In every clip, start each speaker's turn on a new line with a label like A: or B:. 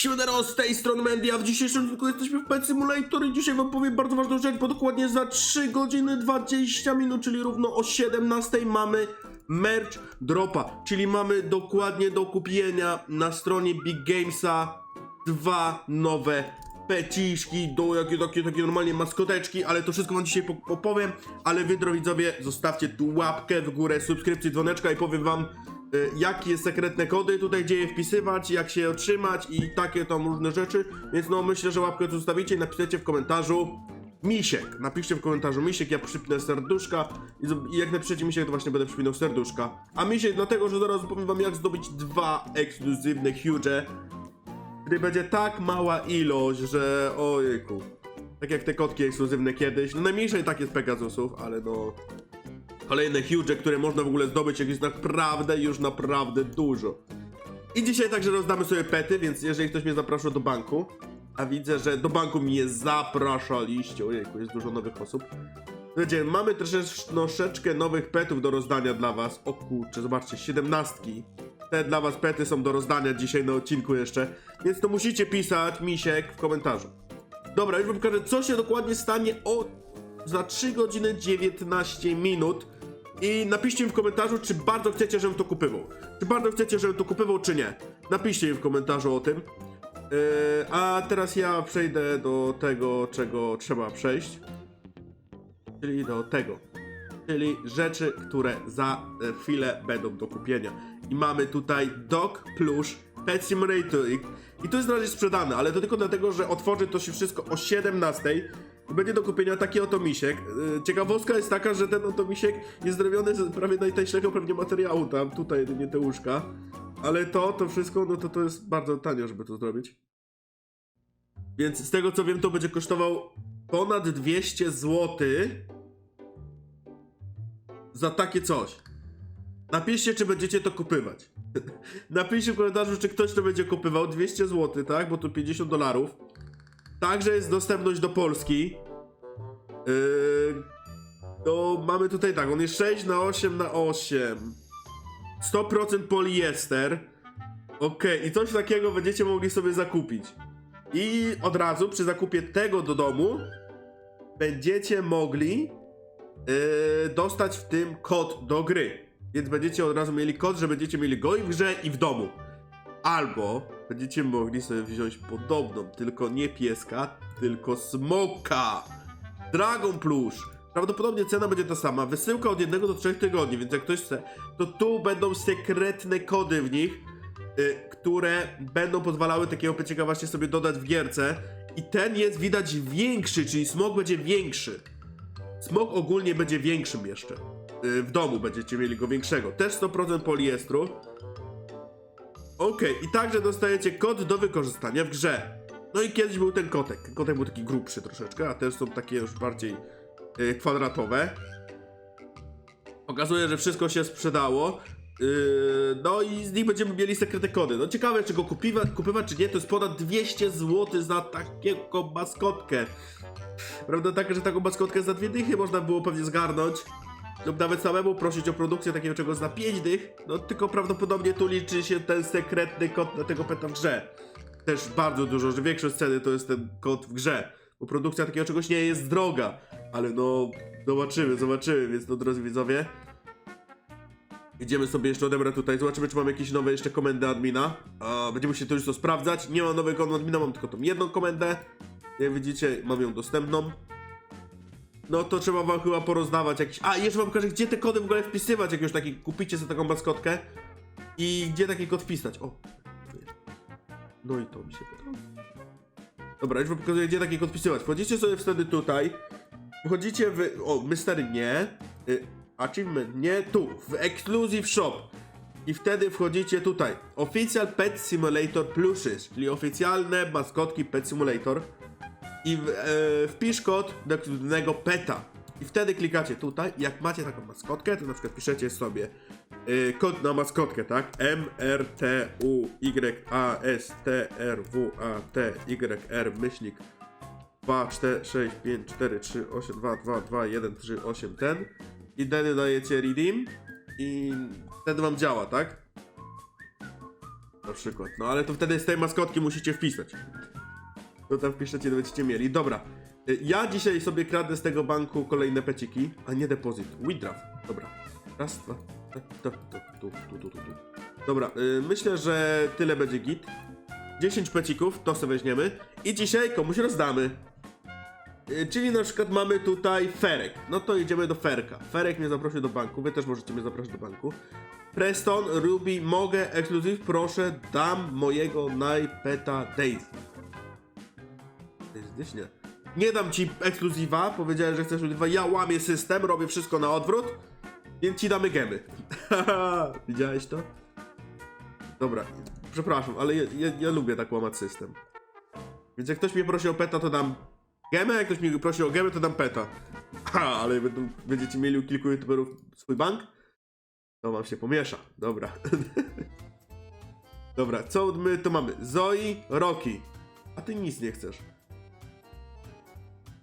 A: Siemano, z tej strony Mandy, a w dzisiejszym odcinku jesteśmy w Pet Simulator i dzisiaj wam powiem bardzo ważną rzecz, bo dokładnie za 3 godziny 20 minut, czyli równo o 17 mamy merch dropa, czyli mamy dokładnie do kupienia na stronie Big Gamesa dwa nowe peciszki, do jakie takie, takie normalnie maskoteczki, ale to wszystko wam dzisiaj po- opowiem, ale wy, widzowie, zostawcie tu łapkę w górę, subskrypcję, dzwoneczka i powiem wam, jakie sekretne kody tutaj gdzie je wpisywać, jak się je otrzymać i takie tam różne rzeczy, więc no myślę, że łapkę zostawicie i napiszecie w komentarzu Misiek, napiszcie w komentarzu Misiek, ja przypnę serduszka i, jak napiszecie Misiek, to właśnie będę przypinał serduszka. A Misiek dlatego, że zaraz powiem wam jak zdobyć dwa ekskluzywne huge gdy będzie tak mała ilość, że ojejku. Tak jak te kotki ekskluzywne kiedyś. No najmniejsze i tak jest Pegasusów, ale no... Kolejne huge, które można w ogóle zdobyć, jak jest naprawdę, już naprawdę dużo. I dzisiaj także rozdamy sobie pety, więc jeżeli ktoś mnie zapraszał do banku, a widzę, że do banku mnie zapraszaliście, ojejku, jest dużo nowych osób. Słuchajcie, mamy troszecz- troszeczkę nowych petów do rozdania dla was. O kurczę, zobaczcie, siedemnastki. Te dla was pety są do rozdania dzisiaj na odcinku jeszcze, więc to musicie pisać, misiek, w komentarzu. Dobra, już wam pokażę, co się dokładnie stanie o za 3 godziny 19 minut. I napiszcie mi w komentarzu, czy bardzo chcecie, żebym to kupywał. Czy bardzo chcecie, żebym to kupywał, czy nie. Napiszcie mi w komentarzu o tym. Yy, a teraz ja przejdę do tego, czego trzeba przejść. Czyli do tego. Czyli rzeczy, które za e, chwilę będą do kupienia. I mamy tutaj Dog Plush Pet Simulator. I to jest na razie sprzedane, ale to tylko dlatego, że otworzy to się wszystko o 17. Będzie do kupienia taki oto misiek. E, Ciekawostka jest taka, że ten oto misiek jest zrobiony z prawie najtańszego pewnie materiału tam, tutaj nie te łóżka. Ale to, to wszystko, no to to jest bardzo tanio, żeby to zrobić. Więc z tego co wiem, to będzie kosztował ponad 200 zł za takie coś. Napiszcie, czy będziecie to kupywać. Napiszcie w komentarzu, czy ktoś to będzie kupywał. 200 zł, tak? Bo tu 50 dolarów. Także jest dostępność do Polski. Yy, to mamy tutaj tak, on jest 6 na 8 na 8. 100% poliester. Okej, i coś takiego będziecie mogli sobie zakupić. I od razu przy zakupie tego do domu będziecie mogli yy, dostać w tym kod do gry. Więc będziecie od razu mieli kod, że będziecie mieli go i w grze i w domu. Albo będziecie mogli sobie wziąć podobną, tylko nie pieska, tylko smoka. Dragon Plush. Prawdopodobnie cena będzie ta sama. Wysyłka od jednego do trzech tygodni, więc jak ktoś chce, to tu będą sekretne kody w nich, y, które będą pozwalały takiego pecieka właśnie sobie dodać w gierce. I ten jest widać większy, czyli smok będzie większy. Smok ogólnie będzie większym jeszcze. Y, W domu będziecie mieli go większego. Też 100% poliestru. Okej, i także dostajecie kod do wykorzystania w grze. No i kiedyś był ten kotek. Kotek był taki grubszy troszeczkę, a teraz są takie już bardziej y, kwadratowe. Okazuje, że wszystko się sprzedało. Yy, no i z nich będziemy mieli sekretne kody. No ciekawe, czy go kupiwa, kupywać, czy nie. To jest ponad 200 zł za taką maskotkę. Prawda taka, że taką maskotkę za dwie dychy można było pewnie zgarnąć. Lub nawet samemu prosić o produkcję takiego czegoś za 5 dych. No tylko prawdopodobnie tu liczy się ten sekretny kod na tego peta w grze. Też bardzo dużo, że większość ceny to jest ten kod w grze. Bo produkcja takiego czegoś nie jest droga. Ale no, zobaczymy, zobaczymy, więc no drodzy widzowie. Idziemy sobie jeszcze odebrać tutaj, zobaczymy czy mamy jakieś nowe jeszcze komendy admina. A, będziemy się to już to sprawdzać. Nie mam nowej komendy admina, mam tylko tą jedną komendę. Jak widzicie, mam ją dostępną. No to trzeba wam chyba porozdawać jakieś... A, jeszcze wam pokażę, gdzie te kody w ogóle wpisywać, jak już taki kupicie sobie taką maskotkę. I gdzie taki kod wpisać. O. No i to mi się podoba. Dobra, już wam pokazuję, gdzie taki kod wpisywać. Wchodzicie sobie wtedy tutaj. Wchodzicie w... O, mystery nie. Y, achievement nie. Tu, w Exclusive Shop. I wtedy wchodzicie tutaj. Official Pet Simulator Plushes, czyli oficjalne maskotki Pet Simulator. I e, wpisz kod do ekskluzywnego peta. I wtedy klikacie tutaj. Jak macie taką maskotkę, to na przykład piszecie sobie e, kod na maskotkę, tak? M R T U Y A S T R W A T Y R myślnik 2 4 6 5 4 3 8 2 2 2 1 3 8 ten. I wtedy dajecie redeem i wtedy wam działa, tak? Na przykład. No ale to wtedy z tej maskotki musicie wpisać. To tam wpiszecie, będziecie mieli. Dobra. Y, Ja dzisiaj sobie kradę z tego banku kolejne peciki, a nie depozyt. Withdraft. Dobra. Raz, dwa. Tu, tu, tu, tu, tu, tu, tu. Dobra, y, myślę, że tyle będzie git. 10 pecików, to sobie weźmiemy. I dzisiaj komuś rozdamy. Y, Czyli na przykład mamy tutaj Ferek. No to idziemy do Ferka. Ferek mnie zaprosił do banku, wy też możecie mnie zaprosić do banku. Preston, Ruby, mogę, ekskluzyw, proszę, dam mojego najpeta Daisy. Gdzieś nie. Nie dam ci ekskluzywa, powiedziałem, że chcesz ekskluzywa, ja łamię system, robię wszystko na odwrót, więc ci damy gemy. Widziałeś to? Dobra, przepraszam, ale ja, ja, ja lubię tak łamać system. Więc jak ktoś mnie prosi o peta, to dam gemę, jak ktoś mnie prosi o gemę, to dam peta. Ha, ale będą, będziecie mieli u kilku youtuberów swój bank? To wam się pomiesza. Dobra. Dobra, co my tu mamy? Zoe, Rocky. A ty nic nie chcesz.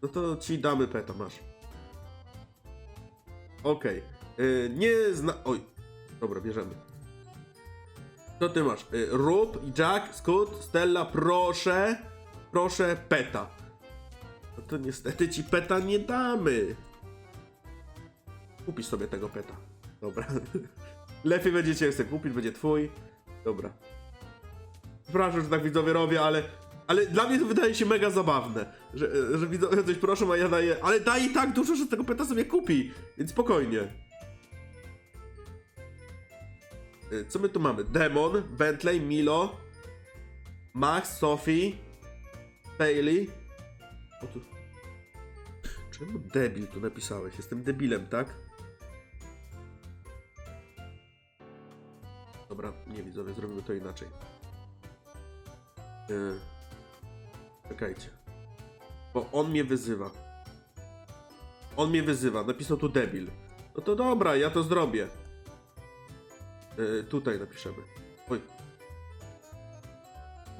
A: No to ci damy peta, masz. Okej. Y, nie zna... Oj. Dobra, bierzemy. Co ty masz? Y, Rub, Jack, Scott, Stella, proszę. Proszę, peta. No to niestety ci peta nie damy. Kupisz sobie tego peta. Dobra. Lepiej będziecie sobie kupić, będzie twój. Dobra. Przepraszam, że tak widzowie robię, ale. Ale dla mnie to wydaje się mega zabawne, że, że widzowie coś proszą, a ja daję. Ale daj i tak dużo, że tego peta sobie kupi. Więc spokojnie. Y, Co my tu mamy? Demon, Bentley, Milo, Max, Sophie, Bailey. O tu. Czemu debil tu napisałeś? Jestem debilem, tak? Dobra, nie widzowie, zrobimy to inaczej. Yy. Czekajcie. Bo on mnie wyzywa. On mnie wyzywa, napisał tu debil. No to dobra, ja to zrobię. Yy, tutaj napiszemy. Oj.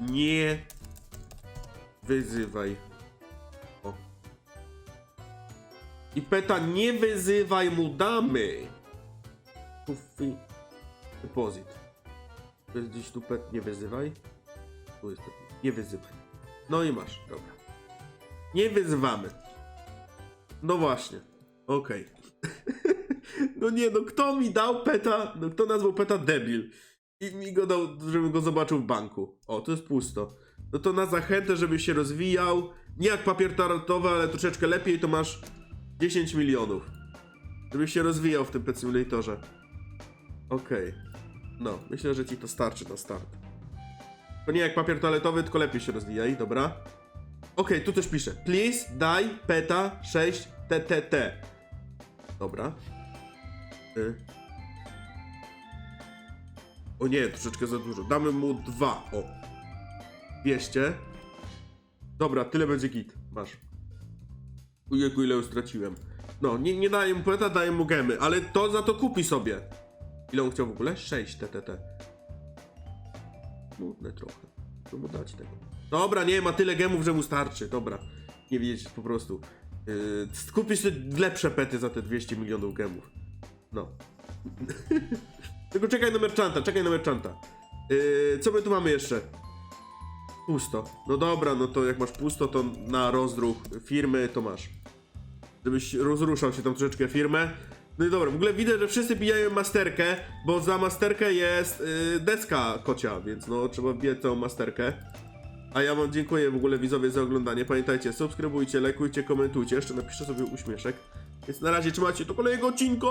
A: Nie wyzywaj. O. I peta, nie wyzywaj mu damy. Puffy. Depozyt. To jest gdzieś tu pet, nie wyzywaj. Tu jest nie wyzywaj. No i masz, dobra. Nie wyzywamy. No właśnie. Okej. no nie, no kto mi dał peta, no kto nazwał peta debil? I mi go dał, żebym go zobaczył w banku. O, to jest pusto. No to na zachętę, żeby się rozwijał. Nie jak papier tarotowy, ale troszeczkę lepiej, to masz 10 milionów. Żebyś się rozwijał w tym Pet Simulatorze. Okej. No, myślę, że ci to starczy na start. To nie jak papier toaletowy, tylko lepiej się rozwijaj, dobra? Okej, tu też piszę. Please daj peta 6 TTT. Dobra. Y. O nie, troszeczkę za dużo. Damy mu dwa. O. 200. Dobra, tyle będzie git. Masz. Ujejku, ile już straciłem. No, nie, nie daję mu peta, daję mu gemy, ale to za to kupi sobie. Ile on chciał w ogóle? 6 TTT. Smutne trochę. Co mu dać tego? Dobra, nie, ma tyle gemów, że mu starczy. Dobra. Nie wiedzieć po prostu. Yy, kupisz te lepsze pety za te 200 milionów gemów. No. Tylko czekaj na merchanta, czekaj na merchanta. Yy, co my tu mamy jeszcze? Pusto. No dobra, no to jak masz pusto, to na rozruch firmy to masz. Żebyś rozruszał się tam troszeczkę firmę. No i dobra, w ogóle widzę, że wszyscy bijają masterkę, bo za masterkę jest yy, deska kocia, więc no trzeba wbijać całą masterkę. A ja wam dziękuję w ogóle widzowie za oglądanie. Pamiętajcie, subskrybujcie, lajkujcie, komentujcie. Jeszcze napiszę sobie uśmieszek. Więc na razie trzymajcie do kolejnego odcinka!